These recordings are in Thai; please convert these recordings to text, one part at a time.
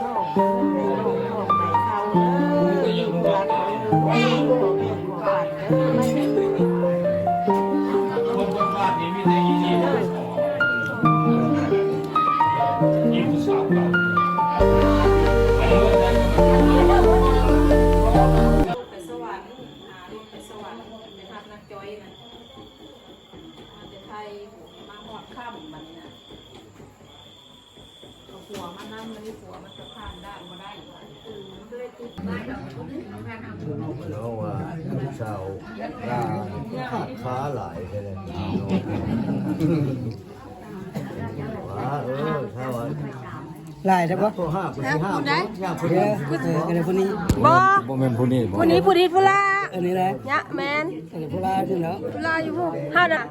ท้องท้องท้องไหนเขาเลยรักเขา หัวมานั่งเลยหัวมันจะผ่านได้มาได้เออมันก็เลยติดได้แบบน้องว่าชาวลาขาดฟ้าหลายไปเลยว้าเออถ้าว่าลายได้ปะพอห้าคนที่ห้าห้าคนเดี๋ยวเออกันเลยคนนี้บ่บ่แม่นผู้นี้บ่ผู้นี้ผู้นี้ผู้ละอันนี้แหละยะแมนอันนี้พวกลาขึ้นแล้วผู้ละอยู่ผู้เฮาน่ะ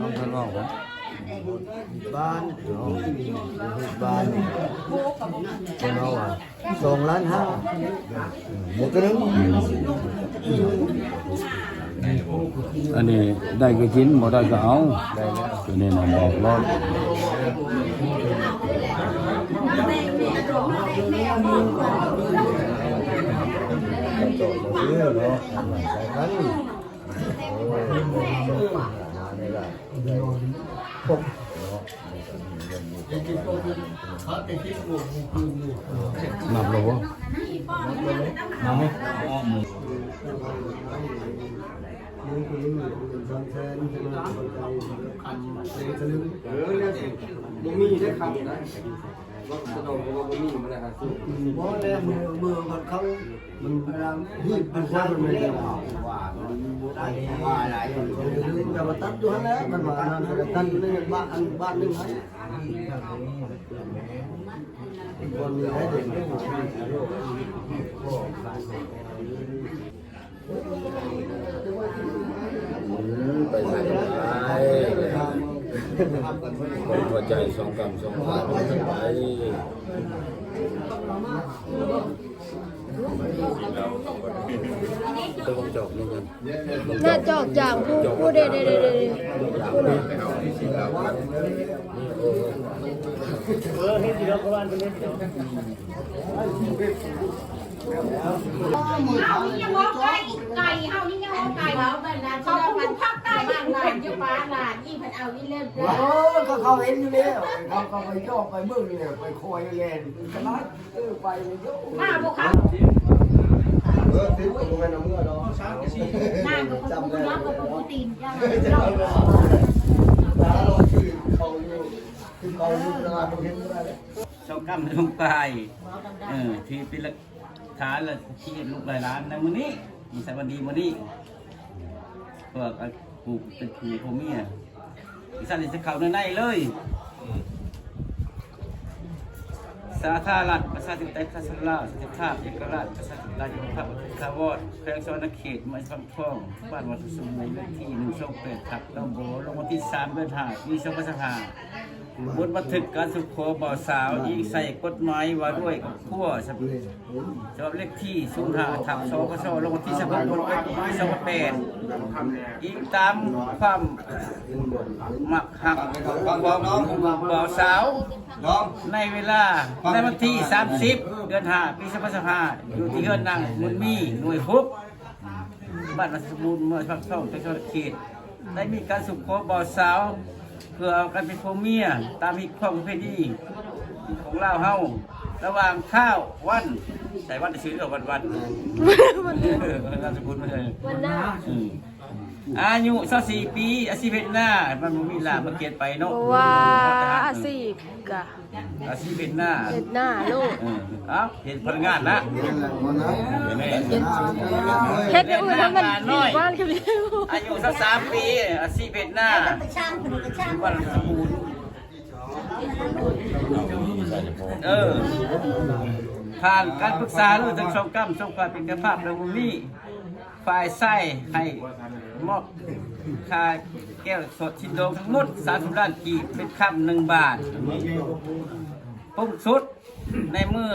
ทำข้างนอกบ่ บ้านเนาะบ้านนี่เนาะว่าสองล้านห้าหมดกันนึงอันนี้ได้ก็กินบ่ได้ก็เอาได้แล้วตัวนี้น่ะบอกรอดจบมาซื้อเนาะใส่กัน โอ้ยมาไม่ได้ได้ครบเนาะนับแล้วบ่นับไหมบ่มีได้คำนะ ว่าสะดวกว่าบ่มีมันนะครับบ่แล้วมือมือมันเขามันเวลาฮีดมันว่ามันไม่ได้ว่าว่ามันได้ว่าอะไรจะมาตัดอยู่แล้วมันมานั่นก็ตัดนี่บ้านอันบ้านนึงให้คนมีให้เด็กได้หมดไปใส่ไปคน หัวใจสองกำสองขาไปต้องจบนี่กันน่าจอกจางผู้ผู้เด้เด้เด้เด้ผู้น่ะเฮานี่ยังมองไก่ไก่เฮานี่ยังมองไก่เขาเป็นนะเขาพูดภาคใต้บ้านนานยุบป้านานยิ่งพันเอานี่เล่นโอ้ก็เขาเห็นอยู่แล้วเขาก็ไปย่อไปมือเนี่ยไปคอยแลนกระไรเออไปเลยโยมาพวกเขาเออถือว่ามันเอาเมื่อเนาะหน้าก็เขาพูดรับก็พูดตีนย่างแล้วเราคือเขาอยู่คือเขาอยู่ตลาดเห็นได้สองกำลงไปเออที่เป็น หลักฐานและที่ลูกหลายล้านในมื้อนี้มีสวัสดีมื้อนี้เพื่อปลูกเป็นผีโฮเมียอีสันจะเข้าในในเลย สาธารัฐประชาธิปไตยคาสลาสถิภาพเอกราชประชาธิปไตยภาพคาวอดแขวงสวรรณเขตเมืองคำพองบ้านวัดสุสมุยเลขที่หนึ่งช่องแปดทับตำบลลงวันที่สามเดือนห้าปีสองพันสิบห้า บทบันทึกการสุขโขบ่าวสาวยิงใส่กฎหมายว่าด้วยกับขั้วฉบับฉบับเลขที่ศูนย์ห้าทับสองกสลงวันที่สิบหกคนปีสองพันแปดยิงตามความหมักหักของบ่าวสาว ในเวลาในวันที่ 30 เดือน5ปี2025อยู่ที่เฮือนนางมุนมีหน่วยคุกบ้านรัศมูลเมื่องพักช่องเป็นเขตได้มีการสุขโขบ่าวสาว เพื่อเอากันเป็นพ่อเมีย ตามมีความประเพณีของเราวเฮาระหว่างข้าววันใส่วันจะซื้อหรือวันวันเออนามสกุลไม่ใช่วันหน้า อืม อายุ24ปีอาชีพเฮ็ดหน้ามันบ่มีหลานมาเกียนไปเนาะเพราะว่าอาชีพกะอาชีพเฮ็ดหน้าเฮ็ดหน้าลูกเออเอ้าเห็นพนักงานนะเห็นไหมเฮ็ดอย่างอื่นทำกันบ้านคือเดียวอายุสักสามปีอาชีพเฮ็ดหน้าช่างคนก็ช่างวันสมบูรณ์เออผ่านการปรึกษาเรื่องทั้งสองกรรมสองฝ่ายเป็นกภาพในวงนี้ฝ่ายไส้ให้ มอบค่าแก้วสดชินโดงทั้งหมดสามสิบล้านกีบเป็นคำหนึ่งบาทปุ๊บสุดในมือ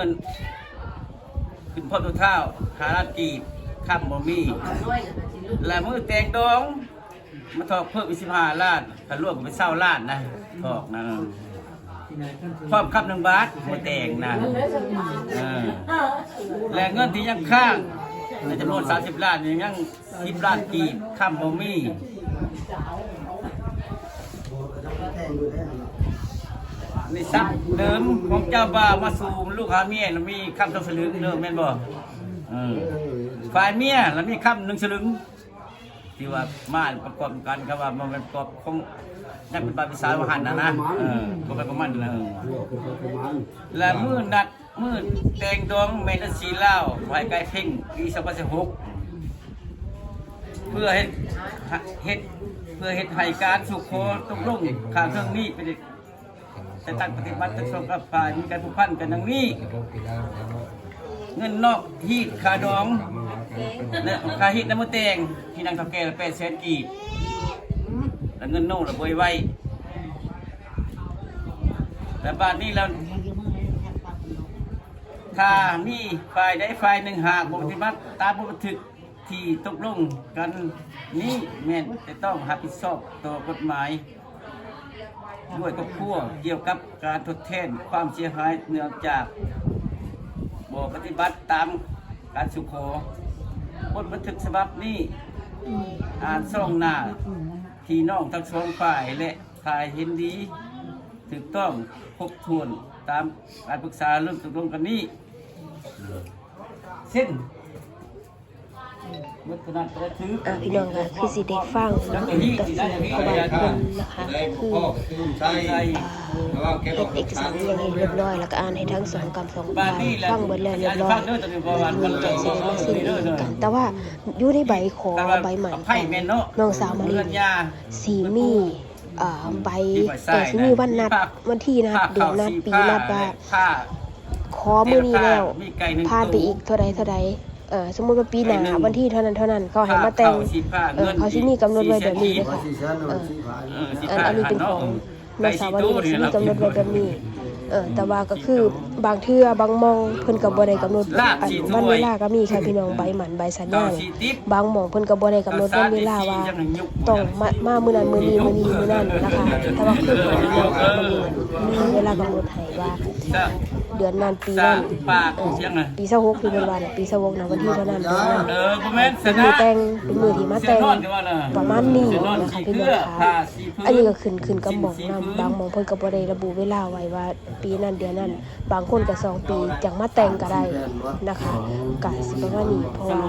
ขึ้นพ่อตัวเท้าหาล้านกีบคำบ่มีและมือแตงดองมาถอกเพิ่มอีกสิบห้าล้านถ้ารวมก็เป็นเศร้าล้านนะถอกนะพร้อมคำหนึ่งบาทบ่แต่งนะเออและเงินที่ยังค้าง ในจำนวน 30 ล้านนี่ยัง10ล้านกีบคำบ่มีนี่ซับเดิมของเจ้าบ่าวมาสู่ลูกหาเมียแล้วมีคำต้องสลึงเดิมแม่นบ่เออฝ่ายเมียแล้วมีคำหนึ่งสลึงที่ว่ามาประกอบกันครับว่ามันเป็นประกอบของนั่นเป็นบาปิสาวหันนะนะเออก็ไปประมาณนั้นเออและมือนัด มือแตงดองเมนสีเล่าไว้ไก่เพ่งปีสองพันสิบหกเพื่อเฮ็ดเฮ็ดเพื่อเฮ็ดให้การสุขโคตกลงข้างเครื่องนี้เป็นแต่ตั้งปฏิบัติตั้งสงกับฝ่ายมีการผูกพันกันดังนี้ เงินนอกฮีดคาดองและคาฮีดน้ำมันแตงที่นางทำแก่แปดแสนกีบแล้วเงินโน่ระบวยไว้แต่บาทนี้เรา ถ้ามีฝ่ายใดฝ่ายหนึ่งหากปฏิบัติตามปฏิทึกที่ตกลงกันนี้แม่นจะต้องรับผิดชอบต่อกฎหมายด้วยกับพวกเกี่ยวกับการทดแทนความเสียหายเนื่องจากบปฏิบัติตามการสุขอบทบันทึกฉบับนี้อ่านส่องหน้าพี่น้องทั้งสองฝ่ายและฝ่ายเห็นดีถูกต้องครบถ้วนตามการปรึกษาเรื่องตกลงกันนี้ เส้นเมื่อขนาดจะถืออะพี่น้องค่ะคือสิได้ฟังเนาะกับเสียงเขาว่าเพิ่นนะคะคือใช่เฮ็ดเอกสารอย่างให้เรียบร้อยแล้วก็อ่านให้ทั้งสองกำสองฝ่ายฟังเบิดแล้วเรียบร้อยมีใจสิได้มาสิ้นดีกัน แต่ว่าอยู่ในใบขอใบใหม่ไพ่แม่นเนาะน้องสาวมารีนยาสีมีอ่าใบแต่สีมีวันนัดวันที่นัดเดือนนัดปีนัดว่าผ้าข อมื้อนี้แล้วมีไก่หนึ่งผ่านไปอีกเท่าใดเท่าใดเออสมมุติว่าปีหน้าวันที่เท่านั้นเท่านั้นเขาให้มาแต่งเออเขาสิมีกำหนดไว้แบบนี้เลยค่ะเออเออสิอันผ้าอันนี้เป็นของนางสาววรีก็สิมีกำหนดไว้แบบนี้ เออแต่ว่าก็คือบางเทื่อบางมองเพิ่นก็บ่ได้กำหนดอันวันเวลาก็มีค่ะพี่น้องใบหมันใบสัญต่อญาสีติ๊บบางหม่องเพิ่นก็บ่ได้กำหนดวันเวลาว่าต้องมามามื้อนั้นมื้อนี้มื้อนี้มื้อนั้นนะคะ แต่ว่าคือของเรื่องของมันมีเวลากำหนดให้ว่าจะเดือนนั้นปีนั้นปากเออเสียงน่ะปี26ที่เพิ่นว่าน่ะปี26นะวันที่เท่านั้นเดือนนั้นเออบ่แม่นเป็นมือแต่งเป็นมือที่มาแต่งเสียนอนที่ว่าน่ะประมาณนี้เสียนอนนะคะสีพี่เกน้ลือองค่ะผ้าสีพื้นอันนี้ก็ขึ้นขึ้นกับหมองนํบางหมองเพิ่นก็บ่ได้ระบุเวลาไว้ว่าปีนั้นเดือนนั้น บางคนก็สองปีจังมาแต่งก็ได้นะคะก็สิประมาณนี้เพราะว่า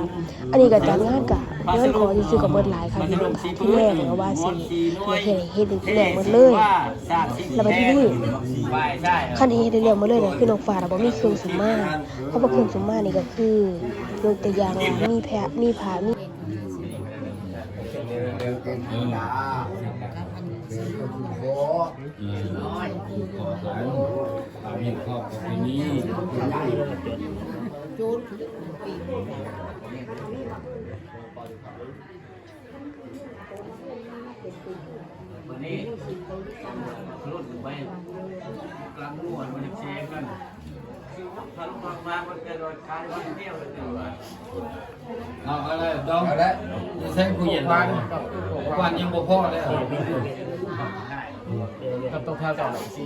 อันนี้ก็จัดงานก็เงินขอซื่อๆก็หมดหลายค่ะพี่น้องค่ะที่แรกก็ว่าสิเฮ็ดให้เฮ็ดให้แรกหมดเลยแล้วบัดนี้ฝ่ายใช่ขั้นเฮ็ดได้แล้วหมดเลยเนี่ยคือนกฟ้าน่ะบ่มีเครื่องสุมมาเพราะว่าเครื่องสุมมานี่ก็คือยกตัวอย่างมีแพะมีผามี มีครอบครัวนี้วันนี้รุ่นไปกลางม่วนมันเชฟกันถ้าลูกมามามันจะโดนคายวันเดียวเลยตัวเอาอะไรดองแล้วจะใช้ผู้ใหญ่บ้านบ้านยังบ่พอเลย ก็ต้องพาต่อสิ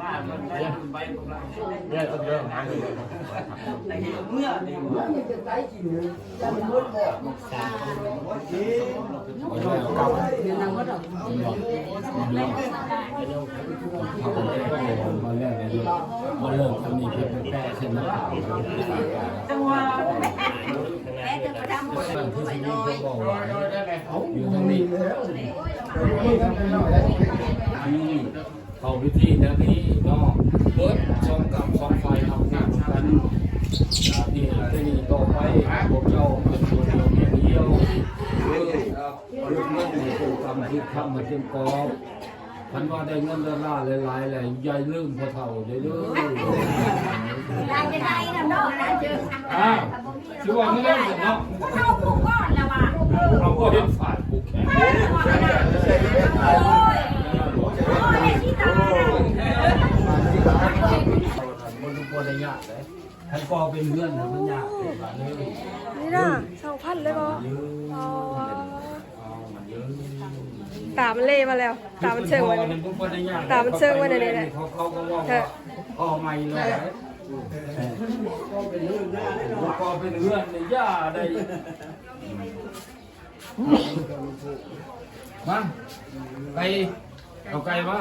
มามันไปไปกำลังเรื่องต้องเริ่มหาเลยแต่เห็นเมื่อดีกว่ามาเรื่องนี้มาเริ่มทำนี่เพื่อแก้เส้นน้ำขาวจังหวะ บ้านที่ที่นี่เขาบอกว่าอยู่ตรงนี้อันนี้เขาพิธีนะนี้เนาะเบิดช่องกับช่องไฟทำงานกันนี่ที่นี่ต่อไปพวกเจ้าเป็นตัวเดียวเดียวเรื่องเรื่องเงินนี่เป็นกรรมที่ทำมาเต็มกอบพันว่าได้เงินละล้านหลายๆเลยยายลืมพอเท่าได้เลยได้จะได้นะเนาะนะเจออ้าว ชื่อว่าไม่ได้เนาะเขาผูกก้อนแล้วว่ะเราก็เห็นฝ่ายผูกแขนโอ้ยโอ้ยที่ตามันทุกคนได้ยากเลยท่านก็เป็นเพื่อนนะมันยากเลยบาดเลยนี่น่ะ2,000เลยบ่ยืมอ๋อเอามันยืมตา มันเล่มาแล้ว ตา มันเชิงไว้เลเลยยตา มันเชิงไว้ในนี้แหละเขาเขาก็ว่าว่าพ่อใหม่เลย พ่อเป็นเพื่อนในย่าได้มาไปเอาไก่มา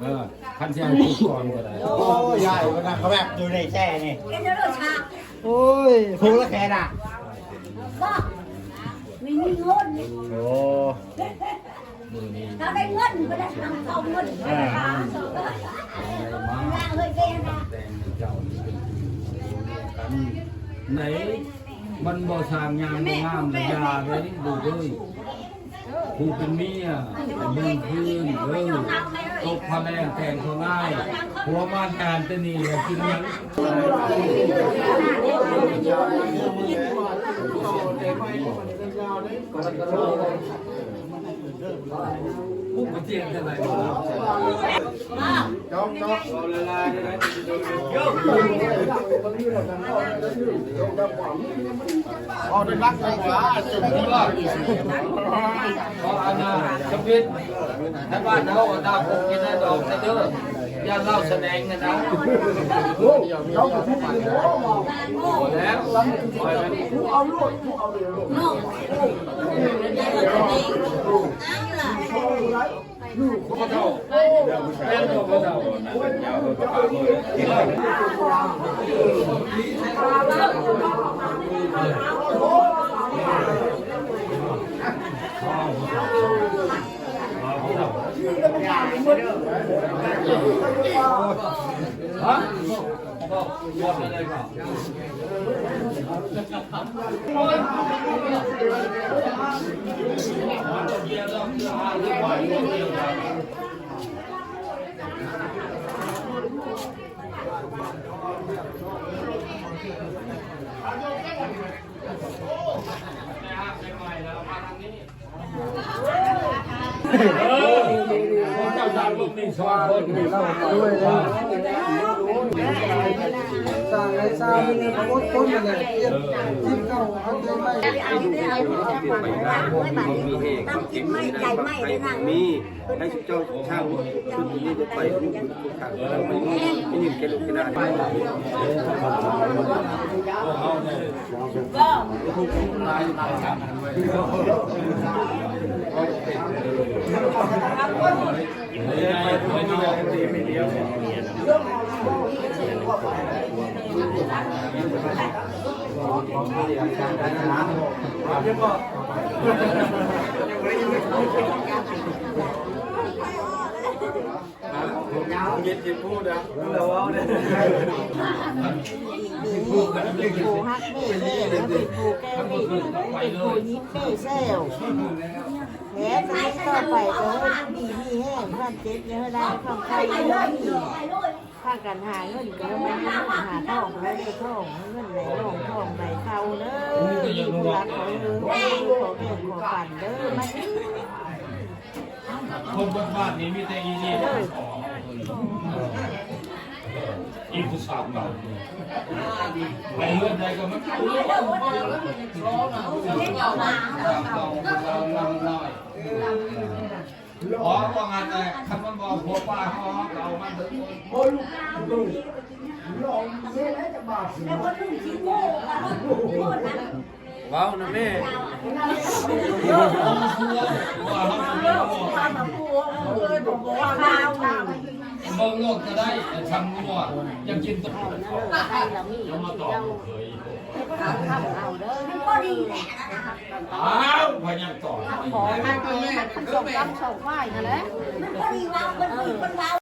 เออคันเสียงพูดก่อนก็ได้โอ้ยใหญ่ขนาดเขาแบบอยู่ในแช่นี่เอ็นเดอร์ชาโอ้ยพูละแค่น่ะก็ไม่มีเงินโอ้ ถ้าได้เงินก็ได้ทำเอาเงินไปหาล่างเลยแกนะไหนมันบ่สร้างงามบ่งามเลยยาเลยดูเลยผู้เป็นเมียมึงพื้นเออตกพะแรงแต่งเขาง่าย หัวมานการตะนี่แหละกินยัง ผู้มาเทียนเท่าไหร่อ๋อได้รักไปกว่าจุดนี้ว่าเพราะอันน่ะจำเป็น ถ้าบ้านเขาดาวผมกินได้ดอกเด้ออย่าเล่าแสดงกันนะหมดแล้วปล่อยมันก็เท่าเป็นก็เท่าฮะบอกบอกอะไรก่อนเออเจ้าดาวลูกนี่สองคนนี่เล่าด้วย นะสร้างให้สร้างมันก็อดทนกันเลยเจ็บจิ้มเข้าอันเดี ยวไม่มีเหตุความจริงมีได้บังไฟมีให้เจ้าช่างชุดนะไปยุ่งทุกครั้งเราไม่ยุ่งไม่ยุ่งแกลูกแกนาไปผูฮักแม่แม่แล้วเป็นผูแก้มีเป็นผูยิ้มแม่แซวแหมไปต่อไปก็ให้ดีมีแห้งความเจ็บเยอะได้ความใครเยอะ มีถ้ากันหาเงินก็ไม่เงินหาทองแล้วได้ทองเงินไหลลงทองไหลเข้าเด้อมีผู้รักขอเด้อขอแก้ขอปั่นเด้อมาดิคนบ้านนี้มีแต่อีนี่อีผู้สาวเก่าไปเรื่องใดก็มันเอาเรื่องเก่าเก่าเราเราน้อย อ๋อว่างันเลยคำมันบอกหัวป้าเขาเรามันถึงแล้วก็ลุ่มชิ้นโม่โม่นะว้าวนะแม่ว่าเขาจะมีหัวข้วมาพูเอ้ยบอกว่าข้าวนี่เบิ่งโลกก็ได้ทำหัวยังกินตัวให้เรามาตอเคยเอาเด้อ ก็ดีแหละอ้าวพยังต่อ ขอมาตัวนี้มันส่งรับส่งไหวนั่นแหละ มันก็ดีว่ามันดีมันเรา